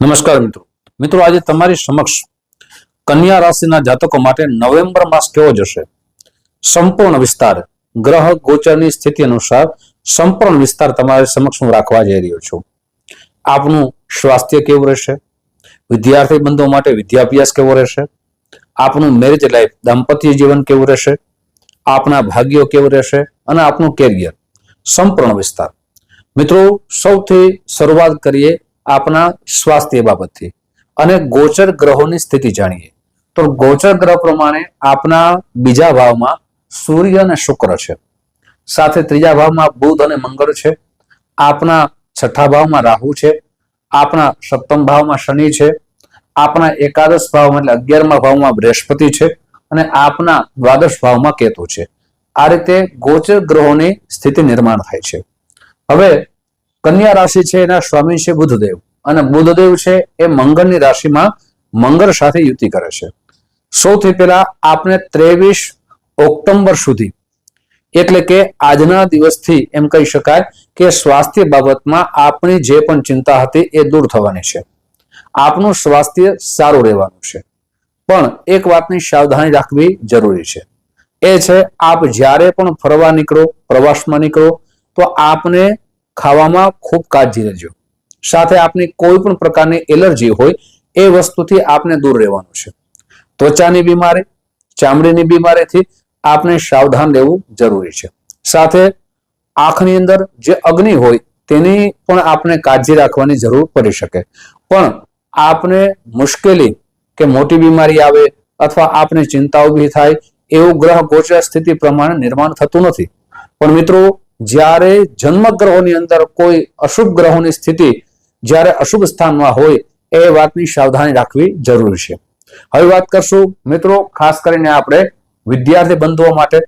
નમસ્કાર મિત્રો. મિત્રો, આજે તમારી સમક્ષ કન્યા રાશિના જાતકો માટે નવેમ્બર માસ કેવો જશે? સંપૂર્ણ વિસ્તાર, ગ્રહ ગોચરની સ્થિતિ અનુસાર સંપૂર્ણ વિસ્તાર તમારી સમક્ષ હું રાખવા જઈ રહ્યો છું. આપનું સ્વાસ્થ્ય કેવું રહેશે? વિદ્યાર્થી બંધુઓ માટે વિદ્યાભ્યાસ કેવો રહેશે? આપનું મેરેજ લાઈફ દાંપત્ય જીવન કેવું રહેશે? આપના ભાગ્યો કેવું રહેશે? અને આપનું કેરિયર સંપૂર્ણ વિસ્તાર. મિત્રો, સૌથી શરૂઆત કરીએ આપના સ્વાસ્થ્ય બાબતથી. અને ગોચર ગ્રહોની સ્થિતિ જાણીએ. તો ગોચર ગ્રહ પ્રમાણે આપના બીજા ભાવમાં સૂર્ય અને શુક્ર છે. સાથે ત્રીજા ભાવમાં બુધ અને મંગળ છે. આપના છઠ્ઠા ભાવમાં રાહુ છે. આપના સપ્તમ ભાવમાં શનિ છે. આપના એકાદશ ભાવમાં એટલે અગિયારમા ભાવમાં બૃહસ્પતિ છે. અને આપના દ્વાદશ ભાવમાં કેતુ છે. આ રીતે ગોચર ગ્રહોની સ્થિતિ નિર્માણ થાય છે. હવે કન્યા રાશિ છે એના સ્વામી છે બુધદેવ અને બુધદેવ છે એ મંગળની રાશિમાં મંગળ સાથે યુતિ કરે છે. સૌથી પહેલા આપણે ત્રેવીસ ઓક્ટોબર સુધી, એટલે કે આજના દિવસથી એમ કહી શકાય કે સ્વાસ્થ્ય બાબતમાં આપણી જે પણ ચિંતા હતી એ દૂર થવાની છે. આપનું સ્વાસ્થ્ય સારું રહેવાનું છે. પણ એક વાતની સાવધાની રાખવી જરૂરી છે. એ છે, આપ જ્યારે પણ ફરવા નીકળો, પ્રવાસમાં નીકળો, તો આપને ખાવામાં ખૂબ કાળજી લેજો સાથે આપની કોઈ પણ પ્રકારની એલર્જી હોય, એ વસ્તુથી આપને દૂર રહેવાનું છે. ત્વચાની બીમારી, ચામડીની બીમારીથી આપને સાવધાન રહેવું જરૂરી છે. સાથે આંખની અંદર જે અગ્નિ હોય, તેની પણ આપણે કાળજી રાખવાની જરૂર પડી શકે. પણ આપને મુશ્કેલી કે મોટી બીમારી આવે અથવા આપને ચિંતા ઊભી થાય, એવું ગ્રહ ગોચર સ્થિતિ પ્રમાણે નિર્માણ થતું નથી. પણ મિત્રો જ્યારે જન્મ ગ્રહોની અંદર કોઈ અશુભ ગ્રહોની સ્થિતિ જ્યારે અશુભ સ્થાનમાં હોય, એ વાતની સાવધાની રાખવી જરૂરી છે. હવે વાત કરશું મિત્રો, ખાસ કરીને આપણે વિદ્યાર્થી બંધુઓ માટે.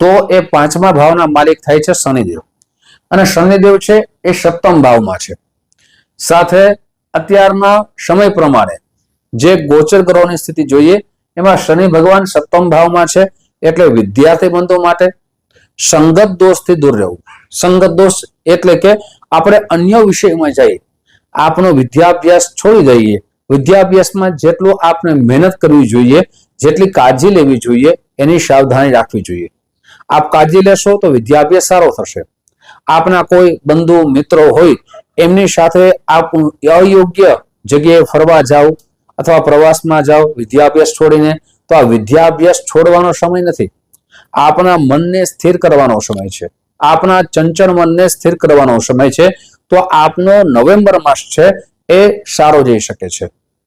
તો એ પાંચમા ભાવના માલિક થાય છે શનિદેવ. અને શનિદેવ છે એ સપ્તમ ભાવમાં છે. સાથે અત્યારના સમય પ્રમાણે જે ગોચર ગ્રહોની સ્થિતિ જોઈએ, એમાં શનિ ભગવાન સપ્તમ ભાવમાં છે, એટલે વિદ્યાર્થી બંધુઓ માટે સંગત દોષથી દૂર રહેવું. સંગત દોષ એટલે કે આપણે અન્ય વિષયમાં જઈએ. આપણો વિદ્યાભ્યાસ છોડી દઈએ. વિદ્યાભ્યાસમાં જેટલું આપણે મહેનત કરવી જોઈએ, જેટલી કાળજી લેવી જોઈએ, એની સાવધાની રાખવી જોઈએ. આપ કાળજી લેશો તો વિદ્યાભ્યાસ સારો થશે. આપના કોઈ બંધુ, મિત્રો હોય, એમની સાથે આપ અયોગ્ય જગ્યાએ ફરવા જાઓ અથવા પ્રવાસમાં જાઓ, વિદ્યાભ્યાસ છોડીને, તો આ વિદ્યાભ્યાસ છોડવાનો સમય નથી. આપના મનને સ્થિર કરવાનો સમય છે. આપના ચંચળ મનને સ્થિર કરવાનો સમય છે. તો આપનો નવેમ્બર માસ છે એ સારો જઈ શકે છે.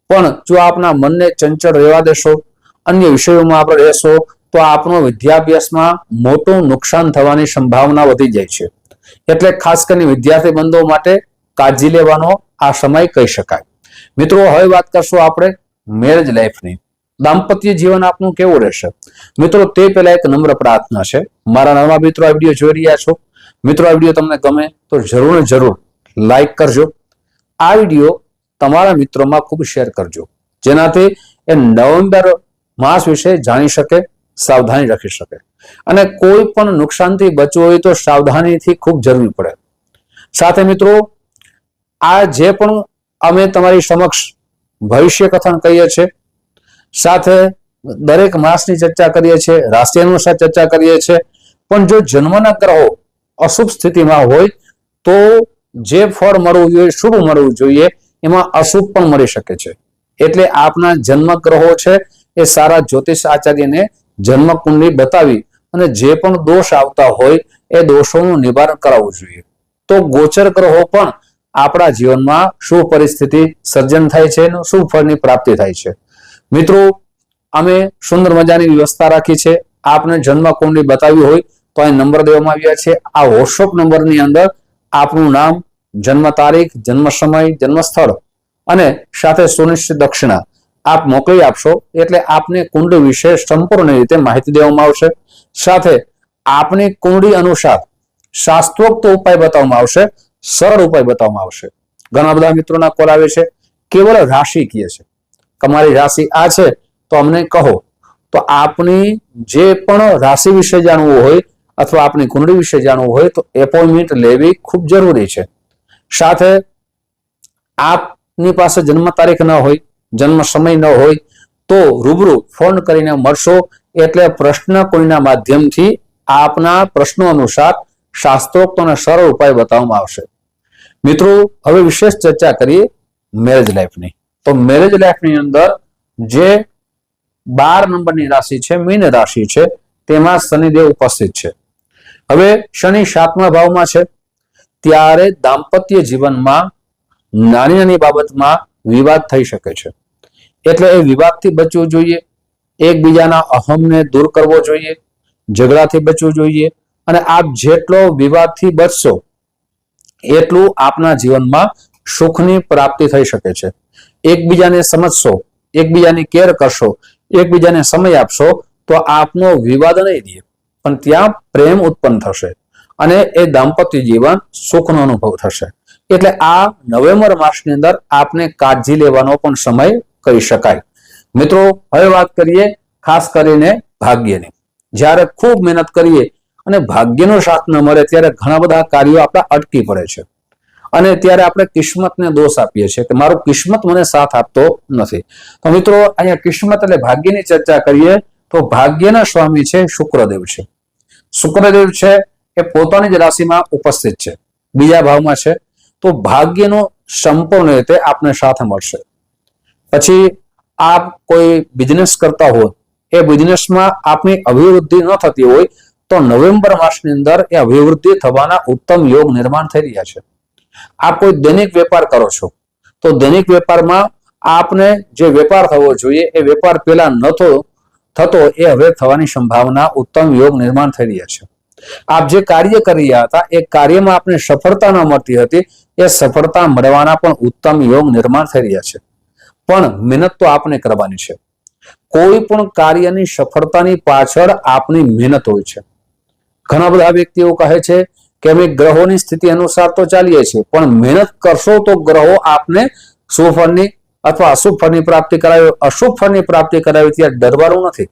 પણ જો આપના મનને ચંચળ રહેવા દેશો, અન્ય વિષયોમાં આપણે રહેશો, તો આપનો વિદ્યાભ્યાસમાં મોટું નુકસાન થવાની સંભાવના વધી જાય છે. એટલે ખાસ કરીને વિદ્યાર્થી બંધો માટે કાળજી લેવાનો આ સમય કહી શકાય. મિત્રો, હવે વાત કરશું આપણે મેરેજ લાઈફની દાંપત્ય જીવન આપનું કેવું રહેશે? મિત્રો, તે પહેલા એક નમ્ર પ્રાર્થના છે. મારા નવા મિત્રો આ વીડિયો જોઈ રહ્યા છો. મિત્રો, આ વીડિયો તમને ગમે તો જરૂર જરૂર લાઈક કરજો. આ વીડિયો તમારા મિત્રોમાં ખૂબ શેર કરજો. જેનાથી એ નવેમ્બર માસ વિશે જાણી શકે, સાવધાની રાખી શકે. અને કોઈ પણ નુકસાનથી બચવું હોય તો સાવધાનીથી ખૂબ જરૂરી પડે. સાથે મિત્રો, આ જે પણ અમે તમારી સમક્ષ ભવિષ્ય કથન કહીએ છીએ સાથે દરેક માસની ચર્ચા કરીએ છીએ રાશિ અનુસાર ચર્ચા કરીએ છીએ. પણ જો જન્મના ગ્રહો અશુભ સ્થિતિમાં હોય, તો જે ફળ મળવું જોઈએ, શુભ મળવું જોઈએ, એમાં અશુભ પણ મળી શકે છે. એટલે આપના જન્મ ગ્રહો છે, એ સારા જ્યોતિષ આચાર્યને જન્મ કુંડલી બતાવી અને જે પણ દોષ આવતા હોય, એ દોષોનું નિવારણ કરાવવું જોઈએ. તો ગોચર ગ્રહો પણ આપણા જીવનમાં શુભ પરિસ્થિતિ સર્જન થાય છે શુભ ફળની પ્રાપ્તિ થાય છે. મિત્રો, અમે સુંદર મજાની વ્યવસ્થા રાખી છે. આપને જન્મ કુંડલી બતાવી હોય તો અહીં નંબર દેવામાં આવ્યા છે. આ વોટ્સઅપ નંબરની અંદર આપનું નામ, જન્મ તારીખ, જન્મ સમય જન્મ સ્થળ અને સાથે સુનિશ્ચિત દક્ષિણા આપ મોકલી આપશો એટલે આપને કુંડલી વિશે સંપૂર્ણ રીતે માહિતી દેવામાં આવશે. સાથે આપની કુંડળી અનુસાર શાસ્ત્રોક્ત ઉપાય બતાવવામાં આવશે, સરળ ઉપાય બતાવવામાં આવશે. ઘણા બધા મિત્રોના કોલ આવે છે. કેવળ રાશિ કહે છે. તમારી રાશિ આ છે, તો અમને કહો. તો આપની જે પણ રાશિ વિશે જાણવું હોય અથવા આપની કુંડળી વિશે જાણવું હોય, તો એપોઇન્ટમેન્ટ લેવી ખૂબ જરૂરી છે. સાથે આપની પાસે જન્મ તારીખ ન હોય, જન્મ સમય ન હોય, તો રૂબરૂ ફોન કરીને મળશો એટલે પ્રશ્ન કોઈના માધ્યમથી આપના પ્રશ્નો અનુસાર શાસ્ત્રોક્ત અને સરળ ઉપાય બતાવવામાં આવશે. મિત્રો, હવે વિશેષ ચર્ચા કરીએ મેરેજ લાઈફની. તો મેરેજ લાઈફની અંદર જે બાર નંબરની રાશિ છે, મીન રાશિ છે, તેમાં શનિદેવ ઉપસ્થિત છે. હવે શનિ સાતમા ભાવમાં છે. ત્યારે દાંપત્ય જીવનમાં નાની નાની બાબતમાં વિવાદ થઈ શકે છે. એટલે એ વિવાદથી બચવું જોઈએ. એકબીજાના અહમને દૂર કરવો જોઈએ. ઝઘડાથી બચવું જોઈએ. અને આપ જેટલો વિવાદથી બચશો, એટલું આપના જીવનમાં સુખની પ્રાપ્તિ થઈ શકે છે. એકબીજાને સમજશો, એકબીજાની કેર કરશો, એકબીજાને સમય આપશો, તો આપનો વિવાદ નહીં દે પણ ત્યાં પ્રેમ ઉત્પન્ન થશે અને એ દાંપત્ય જીવન સુખનો અનુભવ થશે. એટલે આ નવેમ્બર માસની અંદર આપને કાળજી લેવાનો પણ સમય કહી શકાય. મિત્રો, હવે વાત કરીએ ખાસ કરીને ભાગ્યની. જ્યારે ખૂબ મહેનત કરીએ અને ભાગ્યનો સાથ ન મળે, ત્યારે ઘણા બધા કાર્યો આપણા અટકી પડે છે. અને ત્યારે આપણે કિસ્મતને દોષ આપીએ છીએ કે મારો કિસ્મત મને સાથ આપતો નથી. તો મિત્રો, અહીંયા કિસ્મત એટલે ભાગ્યની ચર્ચા કરીએ તો ભાગ્યના સ્વામી છે શુક્રદેવ છે. શુક્રદેવ છે એ પોતાની જ રાશિમાં ઉપસ્થિત છે. બીજા ભાવમાં છે. તો ભાગ્યનો સંપૂર્ણ રીતે આપને સાથે મળશે. પછી આપ કોઈ બિઝનેસ કરતા હોય એ બિઝનેસમાં આપની અભિવૃદ્ધિ ન થતી હોય, તો નવેમ્બર માસની અંદર એ અભિવૃદ્ધિ થવાના ઉત્તમ યોગ નિર્માણ થઈ રહ્યા છે. આપ કોઈ દૈનિક વેપાર કરો છો? તો દૈનિક વેપારમાં આપને જે વેપાર થવો જોઈએ, એ વેપાર પેલા નતો થતો, એ હવે થવાની સંભાવના ઉત્તમ યોગ નિર્માણ થઈ રહ્યા છે. આપ જે કાર્ય કરી રહ્યા હતા, એ કાર્યમાં આપને સફળતા ન મળતી હતી, એ સફળતા મળવાના પણ ઉત્તમ યોગ નિર્માણ થઈ રહ્યા છે. પણ મહેનત તો આપને કરવાની છે. કોઈ પણ કાર્યની સફળતાની પાછળ આપની મહેનત હોય છે. ઘણા બધા વ્યક્તિઓ કહે છે કે અમે ગ્રહોની સ્થિતિ અનુસાર તો ચાલીએ છીએ, પણ મહેનત કરશો તો ગ્રહો આપને સુફળની અથવા અશુભ ફળની પ્રાપ્તિ કરાવી, અશુભ ફળની પ્રાપ્તિ કરાવી ત્યાં ડરવાનું નથી.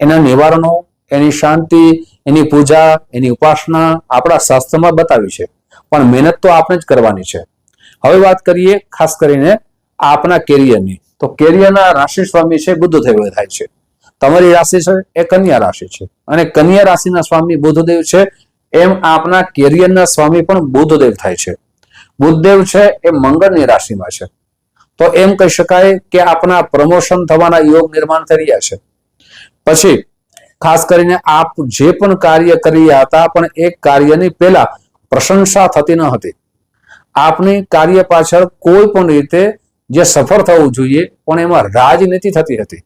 એના નિવારણો, એની શાંતિ, એની પૂજા, એની ઉપાસના આપણા શાસ્ત્રમાં બતાવી છે. પણ મહેનત તો આપણે જ કરવાની છે. હવે વાત કરીએ ખાસ કરીને આપના કેરિયરની. તો કેરિયરના રાશિ સ્વામી છે બુદ્ધ દેવ થાય છે. તમારી રાશિ છે એ કન્યા રાશિ છે. અને કન્યા રાશિના સ્વામી બુદ્ધદેવ છે એમ આપના કેરિયરના સ્વામી પણ બુદ્ધદેવ થાય છે. બુદ્ધદેવ છે એ મંગળની રાશિમાં છે. તો એમ કહી શકાય કે આપના પ્રમોશન થવાના યોગ નિર્માણ થઈ રહ્યા છે. પછી, ખાસ કરીને આપ જે પણ કાર્ય કરી રહ્યા હતા, પણ એ કાર્યની પહેલા પ્રશંસા થતી ન હતી. આપની કાર્ય પાછળ કોઈ પણ રીતે જે સફળ થવું જોઈએ, પણ એમાં રાજનીતિ થતી હતી.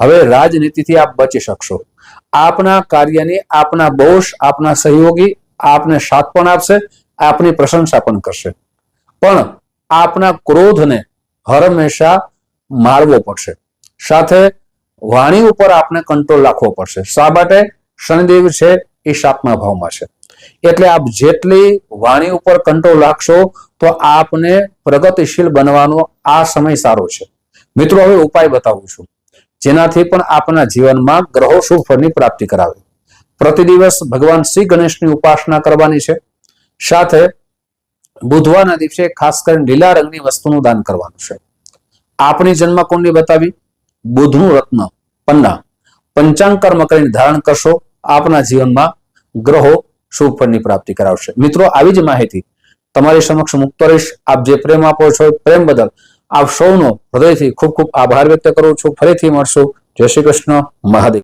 હવે રાજનીતિથી આપ બચી શકશો. આપના કાર્યની, આપના બોસ આપના સહયોગી આપને સાથ પણ આપશે, આપની પ્રશંસા પણ કરશે. પણ આપના ક્રોધને હંમેશા મારવો પડશે. સાથે વાણી ઉપર આપને કંટ્રોલ રાખવો પડશે. શા માટે? શનિદેવ છે એ સાતમા ભાવમાં છે. એટલે આપ જેટલી વાણી ઉપર કંટ્રોલ રાખશો, તો આપને પ્રગતિશીલ બનવાનો આ સમય સારો છે. મિત્રો, હવે ઉપાય બતાવું છું. જેનાથી પણ આપના જીવનમાં ગ્રહો શુભ ફળની પ્રાપ્તિ કરાવે. પ્રતિ દિવસ ભગવાન શ્રી ગણેશની ઉપાસના કરવાની છે. સાથે બુધવારના દિવસે ખાસ કરીને લીલા રંગની વસ્તુનું દાન કરવાનું છે. આપની જન્મ કુંડલી બતાવી, બુધનું રત્ન, પન્ના. પંચાંગ કર્મ કરીને ધારણ કરશો, આપના જીવનમાં ગ્રહો શુભ ફળની પ્રાપ્તિ કરાવશે. મિત્રો, આવી જ માહિતી તમારી સમક્ષ મુક્ત રહીશ. આપ જે પ્રેમ આપો છો પ્રેમ બદલ આપ સૌનો હૃદયથી ખૂબ ખૂબ આભાર વ્યક્ત કરું છું. ફરીથી મળશું. જય શ્રી કૃષ્ણ. મહાદેવ.